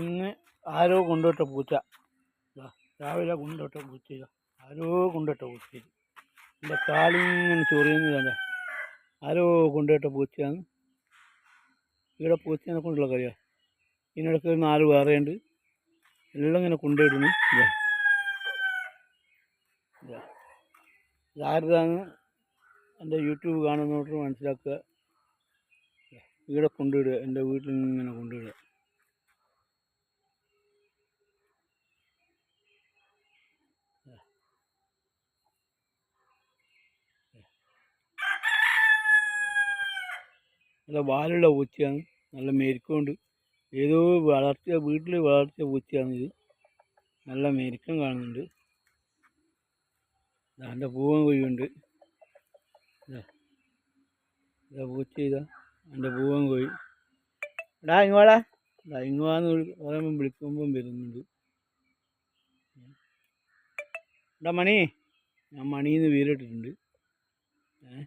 ഇന്ന് ആരോ കൊണ്ടുവിട്ട പൂച്ച. രാവിലെ കൊണ്ടുവിട്ട പൂച്ച ആരോ കൊണ്ടുവിട്ട പൂച്ച എന്റെ കാലിങ്ങനെ ചൊറിയുന്നതല്ല ആരോ കൊണ്ടുവിട്ട പൂച്ചയാണ് ഇവിടെ പൂച്ചേനെ കൊണ്ടുള്ള കളിയാണ് ഇതിനിടയ്ക്ക് ഒരു നാല് വേറെയുണ്ട്. എല്ലാം ഇങ്ങനെ ഇതാ ഇതാരതാണ് എന്റെ യൂട്യൂബ് കാണുന്നവർക്ക് മനസ്സിലാക്കുക. ഇവിടെ കൊണ്ടുവിടുക എന്റെ വീട്ടിൽ ഇങ്ങനെ കൊണ്ടുവിടുക നല്ല വാലുള്ള പൂച്ചയാണ്. നല്ല മെരുക്കമുണ്ട്. ഏതോ വളർത്തിയ വീട്ടിൽ വളർത്തിയ പൂച്ചയാണ് ഇത്. നല്ല മെരുക്കം കാണുന്നുണ്ട്. അതിന്റെ പൂവൻ കോഴിയുണ്ട് ഇതാ പൂച്ച ഇതാ. എന്റെ പൂവൻ കോഴി എടാ ഇങ്ങോടാ. എടാ ഇങ്ങോന്ന് പറയുമ്പം വിളിക്കുമ്പം വരുന്നുണ്ട്. എടാ മണി. ഞാൻ മണിന്ന് വീരിട്ടിട്ടുണ്ട് ഏ?